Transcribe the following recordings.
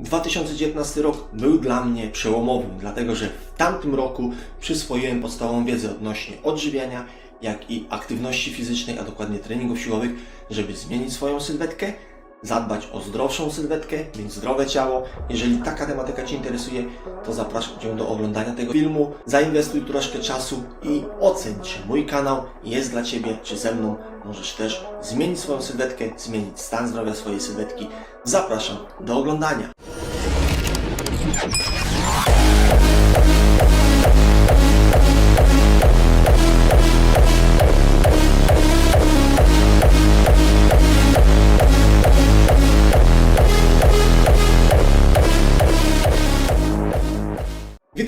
2019 rok był dla mnie przełomowy, dlatego że w tamtym roku przyswoiłem podstawową wiedzę odnośnie odżywiania, jak i aktywności fizycznej, a dokładnie treningów siłowych, żeby zmienić swoją sylwetkę, zadbać o zdrowszą sylwetkę, mieć zdrowe ciało. Jeżeli taka tematyka Cię interesuje, to zapraszam Cię do oglądania tego filmu. Zainwestuj troszkę czasu i oceń, czy mój kanał jest dla Ciebie, czy ze mną. Możesz też zmienić swoją sylwetkę, zmienić stan zdrowia swojej sylwetki. Zapraszam do oglądania.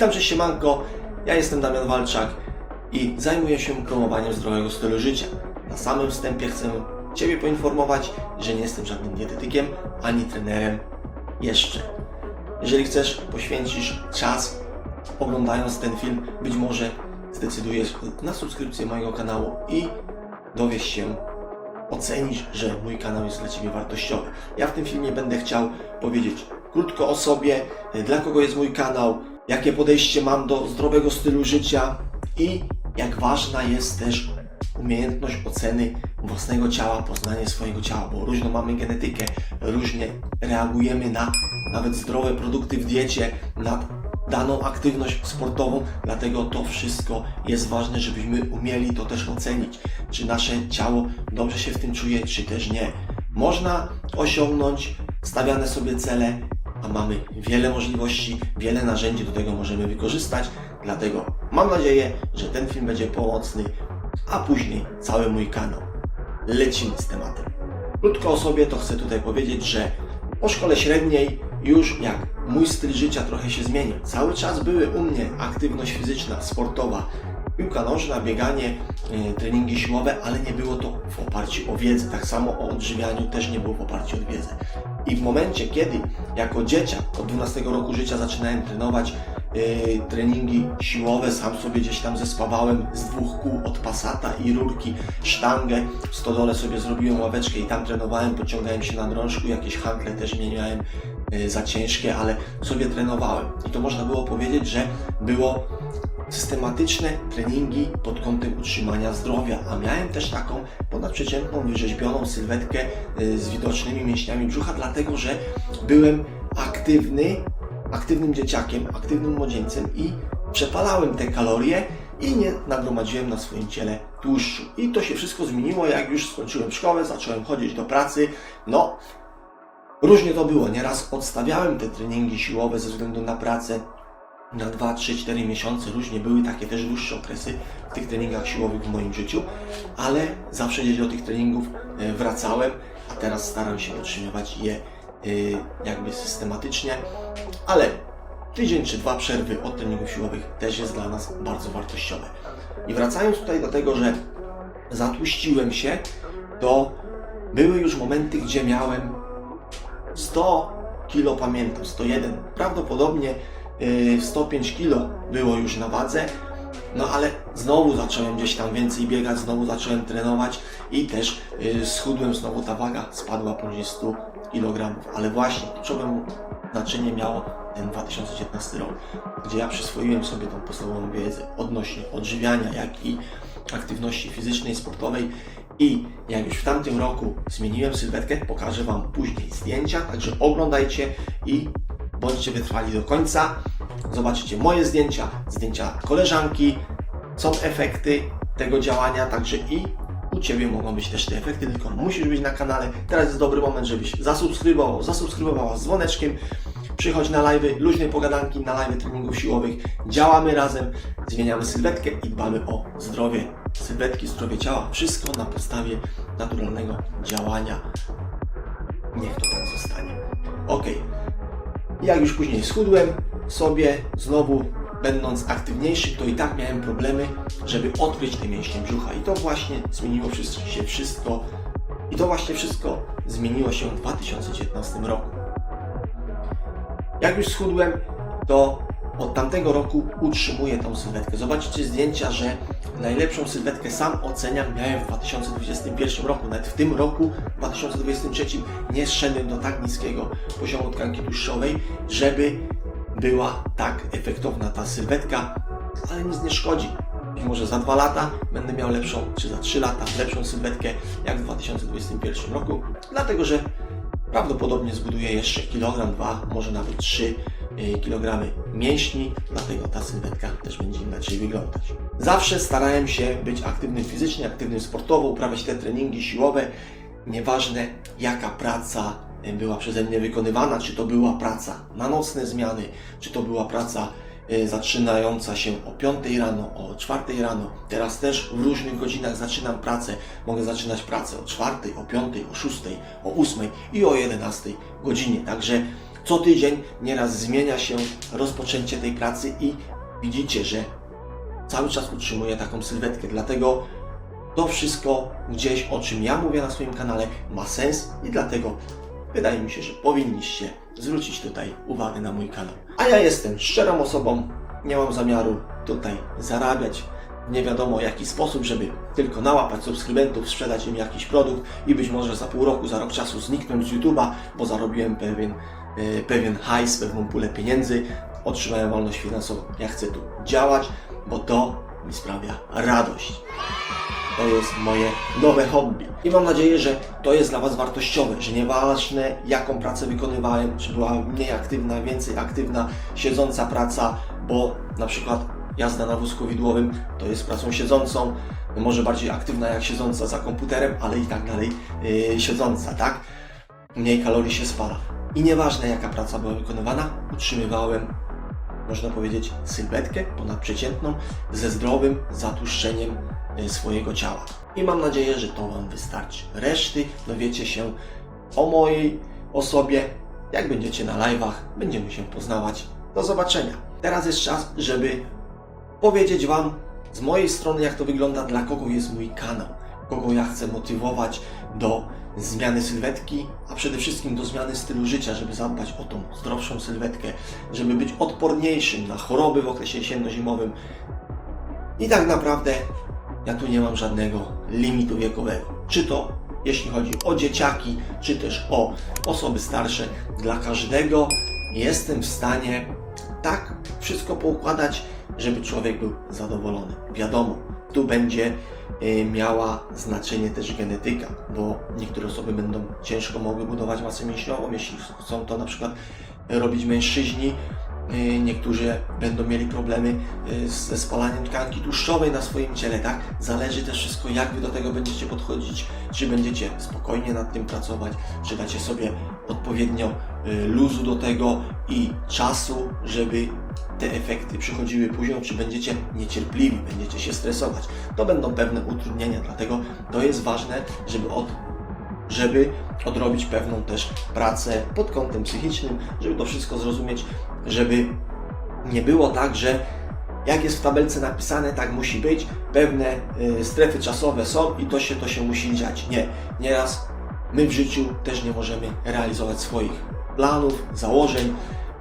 Witam, cześć siemanko, ja jestem Damian Walczak i zajmuję się promowaniem zdrowego stylu życia. Na samym wstępie chcę Ciebie poinformować, że nie jestem żadnym dietetykiem ani trenerem jeszcze. Jeżeli chcesz, poświęcisz czas oglądając ten film, być może zdecydujesz na subskrypcję mojego kanału i dowiesz się, ocenisz, że mój kanał jest dla Ciebie wartościowy. Ja w tym filmie będę chciał powiedzieć krótko o sobie, dla kogo jest mój kanał, jakie podejście mam do zdrowego stylu życia i jak ważna jest też umiejętność oceny własnego ciała, poznanie swojego ciała, bo różną mamy genetykę, różnie reagujemy na nawet zdrowe produkty w diecie, na daną aktywność sportową, dlatego to wszystko jest ważne, żebyśmy umieli to też ocenić, czy nasze ciało dobrze się w tym czuje, czy też nie. Można osiągnąć stawiane sobie cele, a mamy wiele możliwości, wiele narzędzi do tego możemy wykorzystać, dlatego mam nadzieję, że ten film będzie pomocny, a później cały mój kanał. Lecimy z tematem. Krótko o sobie to chcę tutaj powiedzieć, że po szkole średniej już jak mój styl życia trochę się zmienił. Cały czas były u mnie aktywność fizyczna, sportowa, piłka nożna, bieganie, e, treningi siłowe, ale nie było to w oparciu o wiedzę. Tak samo o odżywianiu też nie było w oparciu o wiedzę. I w momencie, kiedy jako dzieciak od 12 roku życia zaczynałem trenować e, treningi siłowe, sam sobie gdzieś tam zespawałem z dwóch kół od pasata i rurki, sztangę, w stodole sobie zrobiłem ławeczkę i tam trenowałem, pociągałem się na drążku, jakieś hankle też nie miałem e, za ciężkie, ale sobie trenowałem. I to można było powiedzieć, że było systematyczne treningi pod kątem utrzymania zdrowia, a miałem też taką ponadprzeciętną, wyrzeźbioną sylwetkę y, z widocznymi mięśniami brzucha, dlatego że byłem aktywny, aktywnym dzieciakiem, aktywnym młodzieńcem i przepalałem te kalorie i nie nagromadziłem na swoim ciele tłuszczu. I to się wszystko zmieniło, jak już skończyłem szkołę, zacząłem chodzić do pracy. No, różnie to było. Nieraz odstawiałem te treningi siłowe ze względu na pracę, na 2, 3, 4 miesiące. Różnie były takie też dłuższe okresy w tych treningach siłowych w moim życiu, ale zawsze gdzieś do tych treningów e, wracałem, a teraz staram się utrzymywać je e, jakby systematycznie, ale tydzień czy dwa przerwy od treningów siłowych też jest dla nas bardzo wartościowe. I wracając tutaj do tego, że zatłuściłem się, to były już momenty, gdzie miałem 100 kilo, pamiętam, 101, prawdopodobnie 105 kilo było już na wadze, no ale znowu zacząłem gdzieś tam więcej biegać, znowu zacząłem trenować i też yy, schudłem, znowu ta waga spadła poniżej 100 kg, ale właśnie kluczowym znaczenie miało ten 2019 rok, gdzie ja przyswoiłem sobie tą podstawową wiedzę odnośnie odżywiania, jak i aktywności fizycznej, sportowej. I jak już w tamtym roku zmieniłem sylwetkę, pokażę Wam później zdjęcia, także oglądajcie i bądźcie wytrwali do końca. Zobaczycie moje zdjęcia, zdjęcia koleżanki, są efekty tego działania, także i u Ciebie mogą być też te efekty, tylko musisz być na kanale. Teraz jest dobry moment, żebyś zasubskrybował, zasubskrybowała z dzwoneczkiem. Przychodź na live, luźne pogadanki, na live treningów siłowych. Działamy razem, zmieniamy sylwetkę i dbamy o zdrowie sylwetki, zdrowie ciała. Wszystko na podstawie naturalnego działania. Niech to tak zostanie. Ok. Jak już później schudłem sobie, znowu będąc aktywniejszy, to i tak miałem problemy, żeby odkryć te mięśnie brzucha. I to właśnie zmieniło się wszystko. I to właśnie wszystko zmieniło się w 2019 roku. Jak już schudłem, to od tamtego roku utrzymuję tą sylwetkę. Zobaczycie zdjęcia, że najlepszą sylwetkę sam oceniam miałem w 2021 roku. Nawet w tym roku, w 2023, nie zszedłem do tak niskiego poziomu tkanki tłuszczowej, żeby była tak efektowna ta sylwetka, ale nic nie szkodzi. Być może za dwa lata będę miał lepszą, czy za trzy lata lepszą sylwetkę jak w 2021 roku, dlatego że prawdopodobnie zbuduję jeszcze kilogram, dwa, może nawet trzy y, kilogramy mięśni, dlatego ta sylwetka też będzie inaczej wyglądać. Zawsze starałem się być aktywnym fizycznie, aktywnym sportowo, uprawiać te treningi siłowe, nieważne jaka praca y, była przeze mnie wykonywana, czy to była praca na nocne zmiany, czy to była praca y, zaczynająca się o 5 rano, o 4 rano. Teraz też w różnych godzinach zaczynam pracę. Mogę zaczynać pracę o 4, o 5, o 6, o 8 i o 11 godzinie. Także co tydzień nieraz zmienia się rozpoczęcie tej pracy i widzicie, że cały czas utrzymuję taką sylwetkę. Dlatego to wszystko gdzieś, o czym ja mówię na swoim kanale, ma sens i dlatego wydaje mi się, że powinniście zwrócić tutaj uwagę na mój kanał. A ja jestem szczerą osobą, nie mam zamiaru tutaj zarabiać nie wiadomo jaki sposób, żeby tylko nałapać subskrybentów, sprzedać im jakiś produkt i być może za pół roku, za rok czasu zniknąć z YouTube'a, bo zarobiłem pewien, pewien hajs, pewną pulę pieniędzy, otrzymałem wolność finansową. Ja chcę tu działać, bo to mi sprawia radość. To jest moje nowe hobby. I mam nadzieję, że to jest dla Was wartościowe, że nieważne jaką pracę wykonywałem, czy była mniej aktywna, więcej aktywna, siedząca praca, bo na przykład jazda na wózku widłowym to jest pracą siedzącą, może bardziej aktywna jak siedząca za komputerem, ale i tak dalej yy, siedząca, tak? Mniej kalorii się spala. I nieważne jaka praca była wykonywana, utrzymywałem można powiedzieć, sylwetkę ponadprzeciętną ze zdrowym zatłuszczeniem e, swojego ciała. I mam nadzieję, że to Wam wystarczy. Reszty dowiecie się o mojej osobie, jak będziecie na live'ach, będziemy się poznawać. Do zobaczenia. Teraz jest czas, żeby powiedzieć Wam z mojej strony, jak to wygląda, dla kogo jest mój kanał, kogo ja chcę motywować do zmiany sylwetki, a przede wszystkim do zmiany stylu życia, żeby zadbać o tą zdrowszą sylwetkę, żeby być odporniejszym na choroby w okresie jesienno-zimowym. I tak naprawdę ja tu nie mam żadnego limitu wiekowego. Czy to jeśli chodzi o dzieciaki, czy też o osoby starsze, dla każdego jestem w stanie tak wszystko poukładać, żeby człowiek był zadowolony. Wiadomo, tu będzie miała znaczenie też genetyka, bo niektóre osoby będą ciężko mogły budować masę mięśniową, jeśli chcą to na przykład robić mężczyźni. Y, Niektórzy będą mieli problemy y, ze spalaniem tkanki tłuszczowej na swoim ciele, tak? Zależy też wszystko, jak Wy do tego będziecie podchodzić, czy będziecie spokojnie nad tym pracować, czy dacie sobie odpowiednio y, luzu do tego i czasu, żeby te efekty przychodziły później, czy będziecie niecierpliwi, będziecie się stresować. To będą pewne utrudnienia, dlatego to jest ważne, żeby od żeby odrobić pewną też pracę pod kątem psychicznym, żeby to wszystko zrozumieć, żeby nie było tak, że jak jest w tabelce napisane, tak musi być, pewne y, strefy czasowe są i to się, to się musi dziać. Nie, nieraz my w życiu też nie możemy realizować swoich planów, założeń,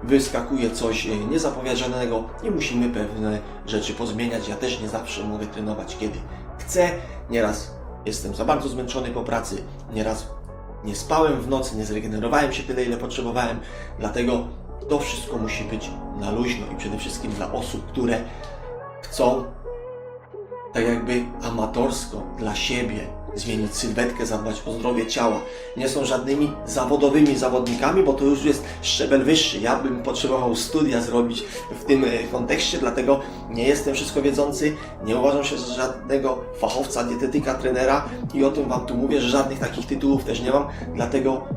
wyskakuje coś y, niezapowiedzianego i musimy pewne rzeczy pozmieniać. Ja też nie zawsze mogę trenować kiedy chcę, nieraz jestem za bardzo zmęczony po pracy, nieraz nie spałem w nocy, nie zregenerowałem się tyle, ile potrzebowałem, dlatego to wszystko musi być na luźno i przede wszystkim dla osób, które chcą tak jakby amatorsko dla siebie zmienić sylwetkę, zadbać o zdrowie ciała. Nie są żadnymi zawodowymi zawodnikami, bo to już jest szczebel wyższy. Ja bym potrzebował studia zrobić w tym e, kontekście, dlatego nie jestem wszystko wiedzący, nie uważam się za żadnego fachowca, dietetyka, trenera i o tym Wam tu mówię, że żadnych takich tytułów też nie mam, dlatego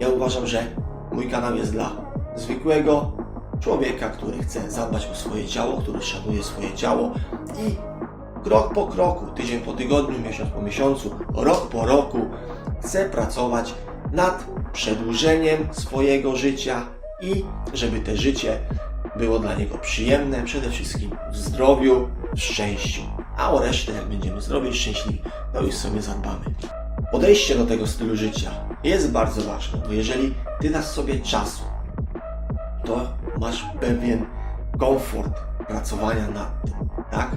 ja uważam, że mój kanał jest dla zwykłego człowieka, który chce zadbać o swoje ciało, który szanuje swoje ciało i krok po kroku, tydzień po tygodniu, miesiąc po miesiącu, rok po roku chce pracować nad przedłużeniem swojego życia i żeby te życie było dla niego przyjemne, przede wszystkim w zdrowiu, w szczęściu. A o resztę, jak będziemy zdrowi i szczęśliwi, to już sobie zadbamy. Podejście do tego stylu życia jest bardzo ważne, bo jeżeli ty dasz sobie czasu, to masz pewien komfort pracowania nad tym, tak?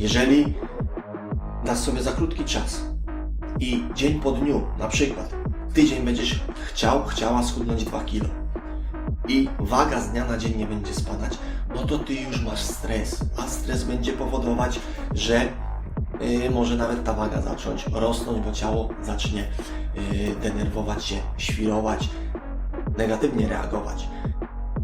Jeżeli dasz sobie za krótki czas i dzień po dniu, na przykład tydzień będziesz chciał, chciała schudnąć 2 kilo i waga z dnia na dzień nie będzie spadać, no to ty już masz stres, a stres będzie powodować, że yy, może nawet ta waga zacząć rosnąć, bo ciało zacznie yy, denerwować się, świrować, negatywnie reagować.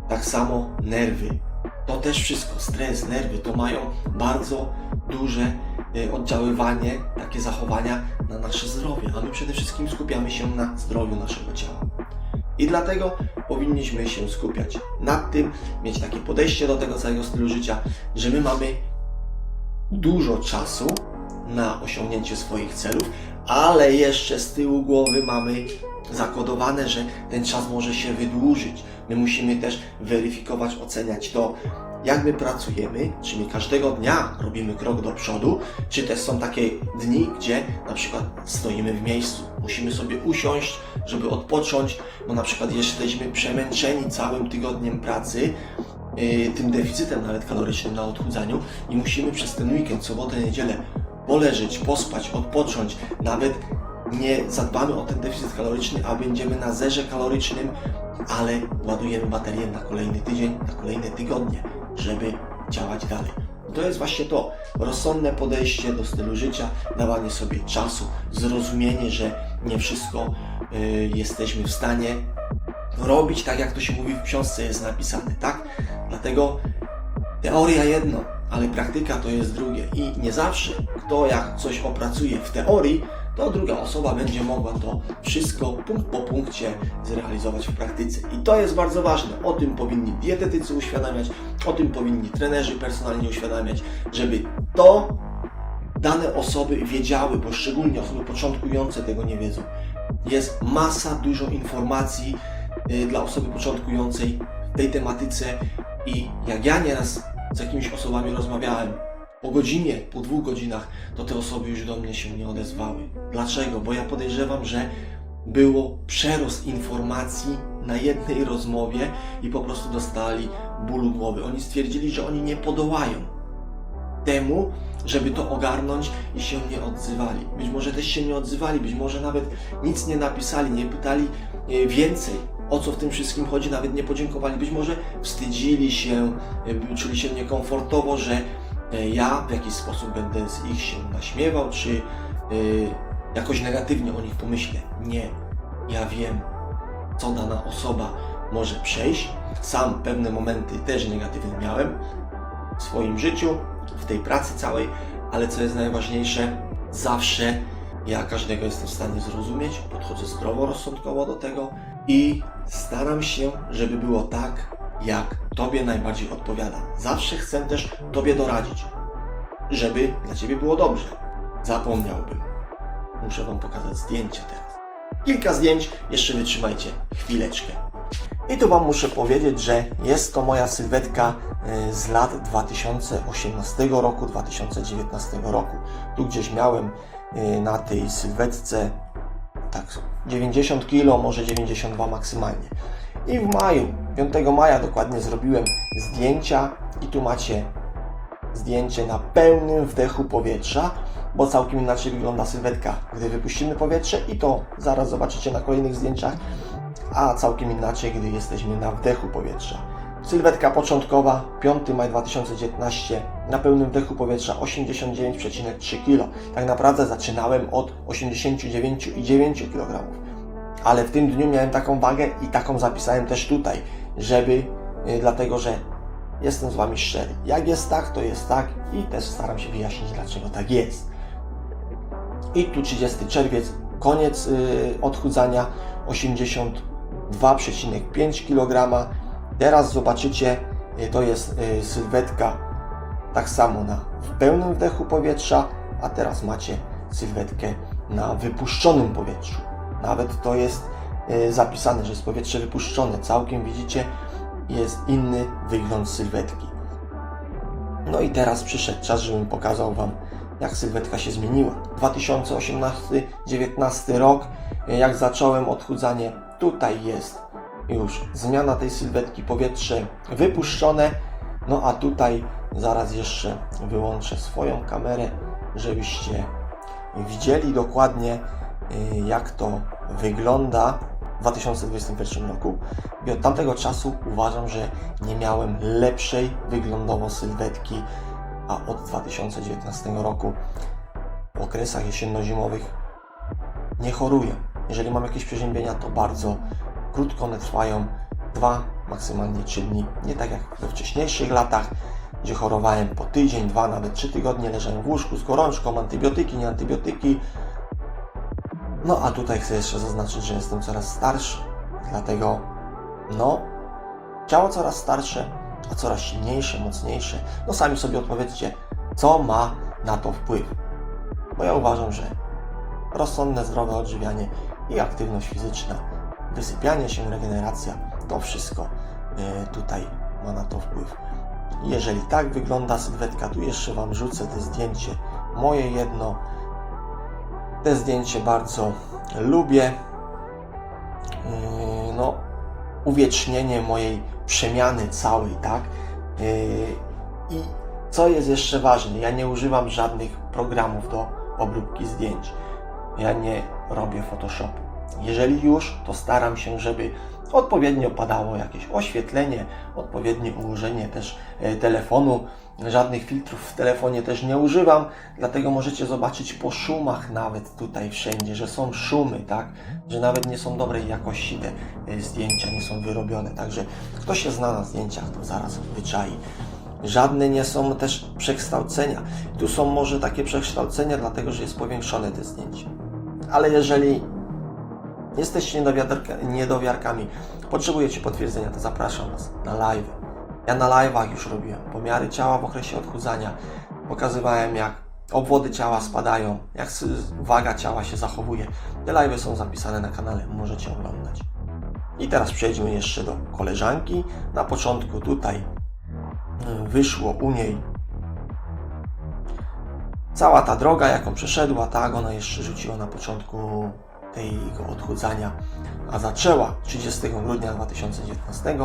Tak samo nerwy. To też wszystko, stres, nerwy, to mają bardzo duże y, oddziaływanie, takie zachowania na nasze zdrowie, a my przede wszystkim skupiamy się na zdrowiu naszego ciała. I dlatego powinniśmy się skupiać nad tym, mieć takie podejście do tego całego stylu życia, że my mamy dużo czasu na osiągnięcie swoich celów, ale jeszcze z tyłu głowy mamy zakodowane, że ten czas może się wydłużyć. My musimy też weryfikować, oceniać to, jak my pracujemy, czy my każdego dnia robimy krok do przodu, czy też są takie dni, gdzie na przykład stoimy w miejscu. Musimy sobie usiąść, żeby odpocząć, bo na przykład jesteśmy przemęczeni całym tygodniem pracy, yy, tym deficytem nawet kalorycznym na odchudzaniu i musimy przez ten weekend, sobotę, niedzielę poleżeć, pospać, odpocząć, nawet nie zadbamy o ten deficyt kaloryczny, a będziemy na zerze kalorycznym, ale ładujemy baterię na kolejny tydzień, na kolejne tygodnie, żeby działać dalej. To jest właśnie to rozsądne podejście do stylu życia, dawanie sobie czasu, zrozumienie, że nie wszystko y, jesteśmy w stanie robić tak, jak to się mówi w książce jest napisane, tak? Dlatego teoria jedno, ale praktyka to jest drugie i nie zawsze kto jak coś opracuje w teorii, to druga osoba będzie mogła to wszystko punkt po punkcie zrealizować w praktyce. I to jest bardzo ważne. O tym powinni dietetycy uświadamiać, o tym powinni trenerzy personalnie uświadamiać, żeby to dane osoby wiedziały, bo szczególnie osoby początkujące tego nie wiedzą. Jest masa, dużo informacji y, dla osoby początkującej w tej tematyce i jak ja nieraz z jakimiś osobami rozmawiałem, po godzinie, po dwóch godzinach, to te osoby już do mnie się nie odezwały. Dlaczego? Bo ja podejrzewam, że było przerost informacji na jednej rozmowie i po prostu dostali bólu głowy. Oni stwierdzili, że oni nie podołają temu, żeby to ogarnąć i się nie odzywali. Być może też się nie odzywali, być może nawet nic nie napisali, nie pytali e, więcej, o co w tym wszystkim chodzi, nawet nie podziękowali. Być może wstydzili się, e, czuli się niekomfortowo, że ja w jakiś sposób będę z ich się naśmiewał, czy jakoś negatywnie o nich pomyślę. Nie. Ja wiem, co dana osoba może przejść. Sam pewne momenty też negatywnie miałem w swoim życiu, w tej pracy całej, ale co jest najważniejsze, zawsze ja każdego jestem w stanie zrozumieć, podchodzę zdroworozsądkowo do tego i staram się, żeby było tak, jak Tobie najbardziej odpowiada. Zawsze chcę też Tobie doradzić, żeby dla Ciebie było dobrze. Zapomniałbym. Muszę Wam pokazać zdjęcia teraz. Kilka zdjęć, jeszcze wytrzymajcie chwileczkę. I tu Wam muszę powiedzieć, że jest to moja sylwetka y, z lat 2018 roku, 2019 roku. Tu gdzieś miałem y, na tej sylwetce tak 90 kg, może 92 maksymalnie. I w maju, 5 maja dokładnie zrobiłem zdjęcia i tu macie zdjęcie na pełnym wdechu powietrza, bo całkiem inaczej wygląda sylwetka, gdy wypuścimy powietrze i to zaraz zobaczycie na kolejnych zdjęciach, a całkiem inaczej, gdy jesteśmy na wdechu powietrza. Sylwetka początkowa, 5 maj 2019, na pełnym wdechu powietrza 89,3 kg. Tak naprawdę zaczynałem od 89,9 kg. Ale w tym dniu miałem taką wagę i taką zapisałem też tutaj, żeby, yy, dlatego że jestem z Wami szczery. Jak jest tak, to jest tak i też staram się wyjaśnić, dlaczego tak jest. I tu 30 czerwiec, koniec yy, odchudzania, 82,5 kg. Teraz zobaczycie, yy, to jest sylwetka tak samo na w pełnym wdechu powietrza, a teraz macie sylwetkę na wypuszczonym powietrzu. Nawet to jest yy, zapisane, że jest powietrze wypuszczone. Całkiem widzicie, jest inny wygląd sylwetki. No i teraz przyszedł czas, żebym pokazał Wam, jak sylwetka się zmieniła. 2018-19 rok, jak zacząłem odchudzanie, tutaj jest już zmiana tej sylwetki, powietrze wypuszczone, No a tutaj zaraz jeszcze wyłączę swoją kamerę, żebyście widzieli dokładnie y, jak to wygląda w 2021 roku. I od tamtego czasu uważam, że nie miałem lepszej wyglądowo sylwetki, a od 2019 roku w okresach jesienno-zimowych nie choruję. Jeżeli mam jakieś przeziębienia, to bardzo krótko one trwają, dwa, maksymalnie trzy dni. Nie tak jak we wcześniejszych latach, gdzie chorowałem po tydzień, dwa, nawet trzy tygodnie, leżałem w łóżku z gorączką, antybiotyki, nie antybiotyki. No a tutaj chcę jeszcze zaznaczyć, że jestem coraz starszy, dlatego no, ciało coraz starsze, a coraz silniejsze, mocniejsze. No sami sobie odpowiedzcie, co ma na to wpływ. Bo ja uważam, że rozsądne, zdrowe odżywianie i aktywność fizyczna, wysypianie się, regeneracja, to wszystko y, tutaj ma na to wpływ. Jeżeli tak wygląda sylwetka, tu jeszcze Wam rzucę te zdjęcie, moje jedno. Te zdjęcie bardzo lubię. Yy, No, uwiecznienie mojej przemiany całej, tak? Yy, I co jest jeszcze ważne, ja nie używam żadnych programów do obróbki zdjęć. Ja nie robię Photoshopu. Jeżeli już, to staram się, żeby odpowiednio padało jakieś oświetlenie, odpowiednie ułożenie też e, telefonu. Żadnych filtrów w telefonie też nie używam, dlatego możecie zobaczyć po szumach nawet tutaj wszędzie, że są szumy, tak? Że nawet nie są dobrej jakości te e, zdjęcia, nie są wyrobione. Także kto się zna na zdjęciach, to zaraz wyczai. Żadne nie są też przekształcenia. Tu są może takie przekształcenia, dlatego że jest powiększone te zdjęcie. Ale jeżeli jesteście niedowiarka- niedowiarkami, potrzebujecie potwierdzenia, to zapraszam Was na live. Ja na live'ach już robiłem pomiary ciała w okresie odchudzania, pokazywałem jak obwody ciała spadają, jak waga ciała się zachowuje. Te live'y są zapisane na kanale, możecie oglądać. I teraz przejdźmy jeszcze do koleżanki. Na początku tutaj y, wyszło u niej cała ta droga, jaką przeszedła, tak, ona jeszcze rzuciła na początku tego odchudzania, a zaczęła 30 grudnia 2019.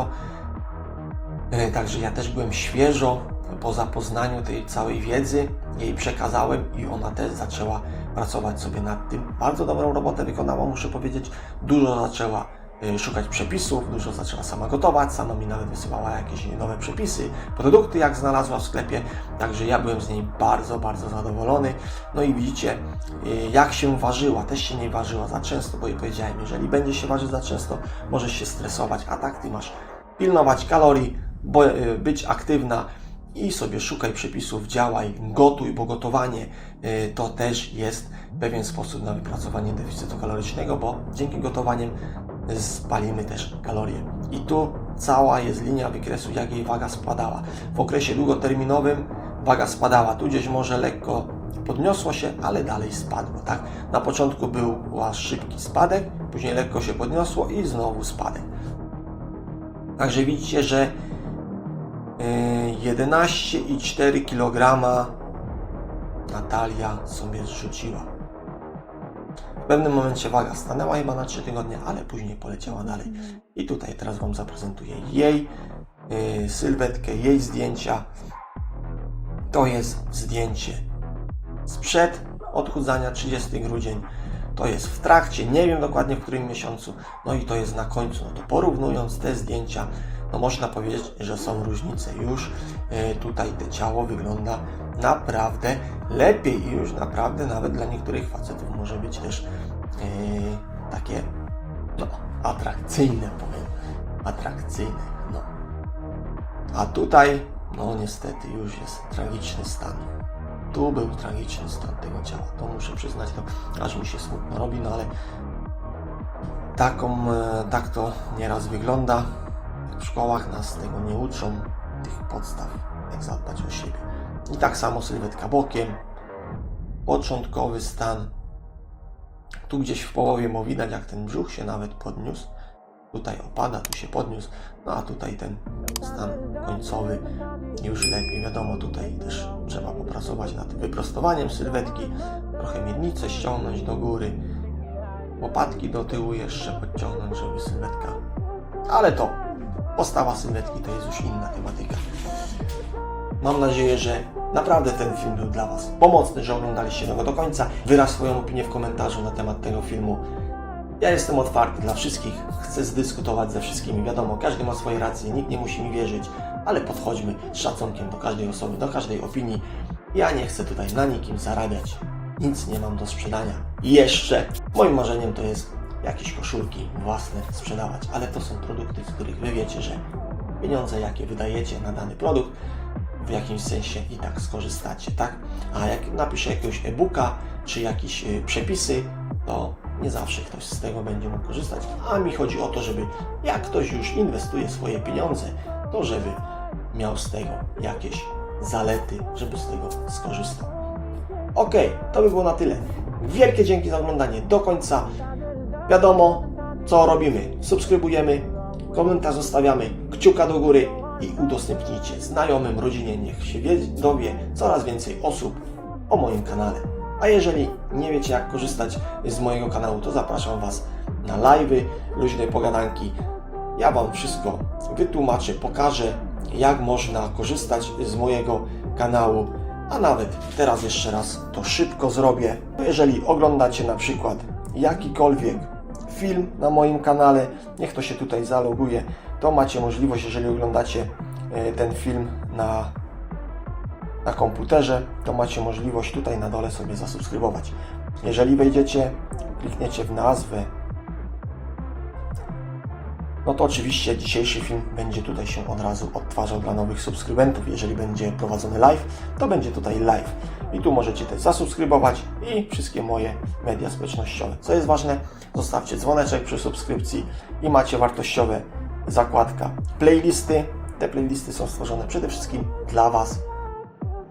E, Także ja też byłem świeżo po zapoznaniu tej całej wiedzy, jej przekazałem i ona też zaczęła pracować sobie nad tym. Bardzo dobrą robotę wykonała, muszę powiedzieć. Dużo zaczęła szukać przepisów, dużo zaczęła sama gotować, sama mi nawet wysyłała jakieś nowe przepisy, produkty jak znalazła w sklepie, także ja byłem z niej bardzo, bardzo zadowolony. No i widzicie, y, jak się ważyła, też się nie ważyła za często, bo jej powiedziałem, jeżeli będzie się ważyć za często, możesz się stresować, a tak ty masz pilnować kalorii, y, być aktywna i sobie szukaj przepisów, działaj, gotuj, bo gotowanie y, to też jest pewien sposób na wypracowanie deficytu kalorycznego, bo dzięki gotowaniom spalimy też kalorie. I tu cała jest linia wykresu, jak jej waga spadała. W okresie długoterminowym waga spadała, tu gdzieś może lekko podniosło się, ale dalej spadło, tak? Na początku był szybki spadek, później lekko się podniosło i znowu spadek. Także widzicie, że yy, 11,4 kg Natalia sobie zrzuciła. W pewnym momencie waga stanęła chyba na 3 tygodnie, ale później poleciała dalej. I tutaj teraz Wam zaprezentuję jej yy, sylwetkę, jej zdjęcia. To jest zdjęcie sprzed odchudzania 30 grudzień. To jest w trakcie, nie wiem dokładnie w którym miesiącu, no i to jest na końcu. No to porównując te zdjęcia, no można powiedzieć, że są różnice. Już e, tutaj te ciało wygląda naprawdę lepiej i już naprawdę nawet dla niektórych facetów może być też e, takie no, atrakcyjne, powiem. Atrakcyjne, no. A tutaj, no niestety, już jest tragiczny stan. Tu był tragiczny stan tego ciała. To muszę przyznać, to aż mi się smutno robi, no ale taką, e, tak to nieraz wygląda. W szkołach nas tego nie uczą, tych podstaw, jak zadbać o siebie. I tak samo sylwetka bokiem, początkowy stan. Tu gdzieś w połowie mu widać, jak ten brzuch się nawet podniósł. Tutaj opada, tu się podniósł, no a tutaj ten stan końcowy już lepiej. Wiadomo, tutaj też trzeba popracować nad wyprostowaniem sylwetki, trochę miednicę ściągnąć do góry, łopatki do tyłu jeszcze podciągnąć, żeby sylwetka. Ale to Postawa sylwetki to jest już inna tematyka. Mam nadzieję, że naprawdę ten film był dla Was pomocny, że oglądaliście go do końca. Wyraź swoją opinię w komentarzu na temat tego filmu. Ja jestem otwarty dla wszystkich, chcę zdyskutować ze wszystkimi. Wiadomo, każdy ma swoje racje, nikt nie musi mi wierzyć, ale podchodźmy z szacunkiem do każdej osoby, do każdej opinii. Ja nie chcę tutaj na nikim zarabiać. Nic nie mam do sprzedania. Jeszcze moim marzeniem to jest jakieś koszulki własne sprzedawać, ale to są produkty, z których Wy wiecie, że pieniądze, jakie wydajecie na dany produkt, w jakimś sensie i tak skorzystacie, tak? A jak napiszę jakiegoś e-booka czy jakieś y, przepisy, to nie zawsze ktoś z tego będzie mógł korzystać. A mi chodzi o to, żeby jak ktoś już inwestuje swoje pieniądze, to żeby miał z tego jakieś zalety, żeby z tego skorzystał. Ok, to by było na tyle. Wielkie dzięki za oglądanie do końca. Wiadomo, co robimy. Subskrybujemy, komentarz zostawiamy, kciuka do góry i udostępnijcie znajomym, rodzinie. Niech się wie, dowie coraz więcej osób o moim kanale. A jeżeli nie wiecie, jak korzystać z mojego kanału, to zapraszam Was na live'y, luźne pogadanki. Ja Wam wszystko wytłumaczę, pokażę, jak można korzystać z mojego kanału. A nawet teraz jeszcze raz to szybko zrobię. Jeżeli oglądacie na przykład jakikolwiek film na moim kanale, niech to się tutaj zaloguje, to macie możliwość, jeżeli oglądacie e, ten film na, na komputerze, to macie możliwość tutaj na dole sobie zasubskrybować. Jeżeli wejdziecie, klikniecie w nazwę, no to oczywiście dzisiejszy film będzie tutaj się od razu odtwarzał dla nowych subskrybentów. Jeżeli będzie prowadzony live, to będzie tutaj live. I tu możecie też zasubskrybować i wszystkie moje media społecznościowe. Co jest ważne, zostawcie dzwoneczek przy subskrypcji i macie wartościowe zakładka playlisty. Te playlisty są stworzone przede wszystkim dla Was,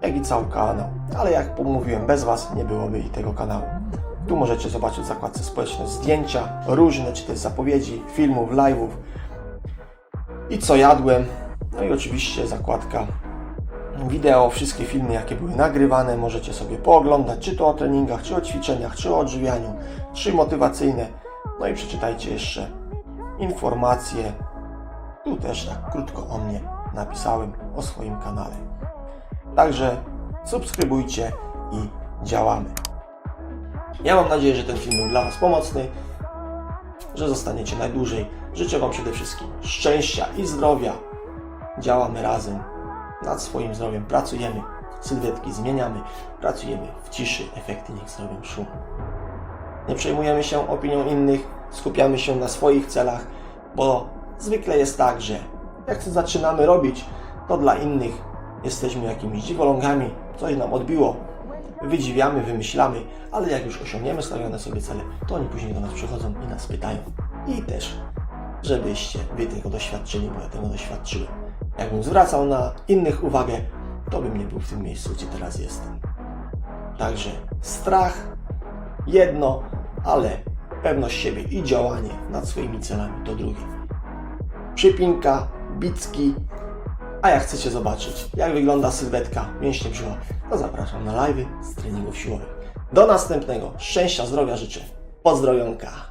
jak i cały kanał. Ale jak pomówiłem, bez Was nie byłoby i tego kanału. Tu możecie zobaczyć w zakładce społeczne zdjęcia, różne, czy też zapowiedzi, filmów, live'ów i co jadłem. No i oczywiście zakładka wideo, wszystkie filmy, jakie były nagrywane, możecie sobie pooglądać, czy to o treningach, czy o ćwiczeniach, czy o odżywianiu, czy motywacyjne. No i przeczytajcie jeszcze informacje. Tu też tak krótko o mnie napisałem, o swoim kanale. Także subskrybujcie i działamy. Ja mam nadzieję, że ten film był dla Was pomocny, że zostaniecie najdłużej. Życzę Wam przede wszystkim szczęścia i zdrowia. Działamy razem. Nad swoim zdrowiem, pracujemy, sylwetki zmieniamy, pracujemy w ciszy, efekty niech zrobią szum. Nie przejmujemy się opinią innych, skupiamy się na swoich celach, bo zwykle jest tak, że jak coś zaczynamy robić, to dla innych jesteśmy jakimiś dziwolągami, coś nam odbiło, wydziwiamy, wymyślamy, ale jak już osiągniemy stawiane sobie cele, to oni później do nas przychodzą i nas pytają. I też, żebyście wy tego doświadczyli, bo ja tego doświadczyłem. Jakbym zwracał na innych uwagę, to bym nie był w tym miejscu, gdzie teraz jestem. Także strach, jedno, ale pewność siebie i działanie nad swoimi celami to drugie. Przypinka, bicki, a jak chcecie zobaczyć, jak wygląda sylwetka mięśnie brzucha, to zapraszam na live'y z treningów siłowych. Do następnego. Szczęścia, zdrowia życzę. Pozdrowionka.